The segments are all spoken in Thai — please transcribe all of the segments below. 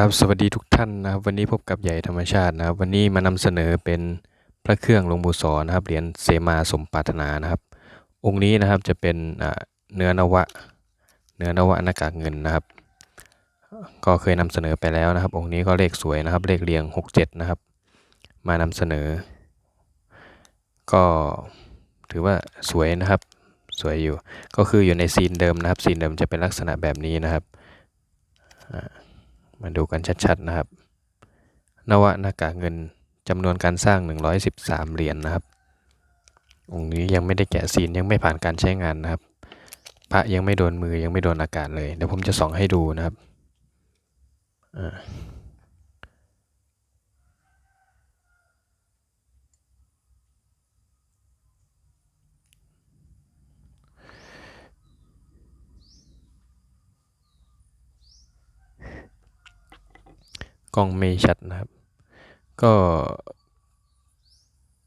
ครับสวัสดีทุกท่านนะครับ วันนี้พบกับใหญ่ธรรมชาตินะครับ วันนี้มานำเสนอเป็นพระเครื่องหลวงปู่สอนนะครับเหรียญเสมาสมปราถนานะครับ องค์นี้นะครับจะเป็นเนื้อนวะ เนื้อนวะหน้ากากเงินนะครับ ก็เคยนำเสนอไปแล้วนะครับ องค์นี้ก็เลขสวยนะครับ เลขเรียง 67 นะครับ มานำเสนอ ก็ถือว่าสวยนะครับสวยอยู่ ก็คืออยู่ในซีนเดิมนะครับ ซีนเดิมจะเป็นลักษณะแบบนี้นะครับ มาดูกันชัดๆนะครับ นวะนากาเงินจำนวนการสร้าง 113 เหรียญนนะครับ องค์นี้ยังไม่ได้แกะซีนยังไม่ผ่านการใช้งานนะครับ พระยังไม่โดนมือยังไม่โดนอากาศเลย เดี๋ยวผมจะส่องให้ดูนะครับอ่า กล้องไม่ชัดนะครับ ก็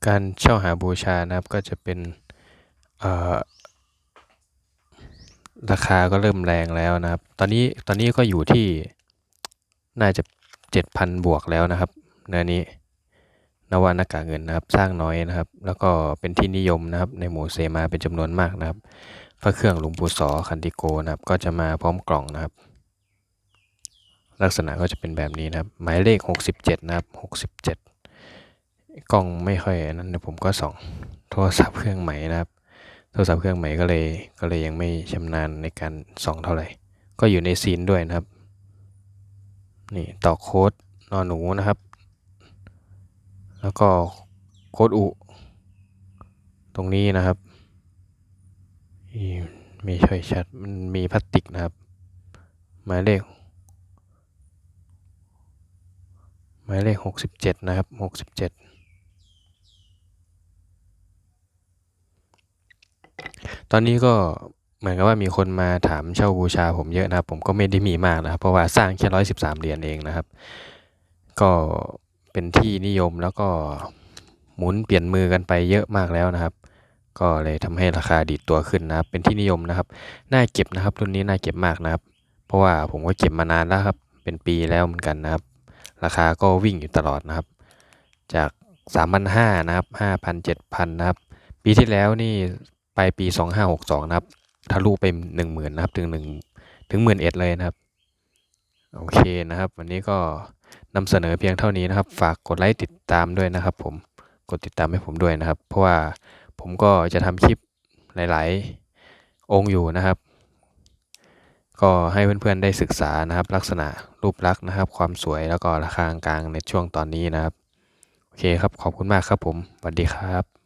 การเช่าหาบูชานะครับก็จะเป็นราคาก็เริ่มแรงแล้วนะครับ ตอนนี้ตอนนี้ก็อยู่ที่น่าจะ 7,000 บวกแล้วนะครับเนื้อนี้นวานากาเงินนะครับ สร้างน้อยนะครับ แล้วก็เป็นที่นิยมนะครับ ในหมู่เซมาเป็นจำนวนมากนะครับพระเครื่องหลวงปู่สอคันติโกนะครับ ก็จะมาพร้อมกล่องนะครับ ลักษณะก็จะเป็นแบบนี้นะครับ หมายเลข 67 นะครับ 67 กล้องไม่ค่อยอันนั้นเดี๋ยวผมก็ส่องโทรศัพท์เครื่องใหม่นะครับ โทรศัพท์เครื่องใหม่ก็เลยก็เลยยังไม่ชำนาญในการส่องเท่าไหร่ ก็อยู่ในซีนด้วยนะครับ นี่ต่อโค้ดนอนหนูนะครับ แล้วก็โค้ดอุ ตรงนี้นะครับไม่ช่อยชัด มันมีพลาสติกนะครับ หมายเลข ห มายเลขหกสิบเจ็ดนะครับหกสิบเจ็ดตอนนี้ก็เหมือนกับว่ามีคนมาถามเช่าบูชาผมเยอะนะครับ ผมก็ไม่ได้มีมากนะครับ เพราะว่าสร้างแค่ร้อยสิบสามเหรียญเองนะครับ ก็เป็นที่นิยมแล้วก็หมุนเปลี่ยนมือกันไปเยอะมากแล้วนะครับ ก็เลยทำให้ราคาดีดตัวขึ้นนะครับ เป็นที่นิยมนะครับ น่าเก็บนะครับรุ่นนี้น่าเก็บมากนะครับ เพราะว่าผมก็เก็บมานานแล้วครับ เป็นปีแล้วเหมือนกันนะครับ ราคาก็วิ่งอยู่ตลอดนะครับ จาก3,500นะครับ5,000 7,000นะครับ ปีที่แล้วนี่ไปปี 2562นะครับทะลุไป 10,000นะครับถึง1ถึง11,000เลยนะครับ โอเคนะครับ วันนี้ก็นำเสนอเพียงเท่านี้นะครับ ฝากกดไลค์ติดตามด้วยนะครับ ผมกดติดตามให้ผมด้วยนะครับ เพราะว่าผมก็จะทำคลิปหลาย ๆ องค์อยู่นะครับ ก็ให้เพื่อนๆได้ศึกษานะครับ ลักษณะรูปลักษณ์นะครับ ความสวยแล้วก็ราคากลางในช่วงตอนนี้นะครับ โอเคครับขอบคุณมากครับผมสวัสดีครับ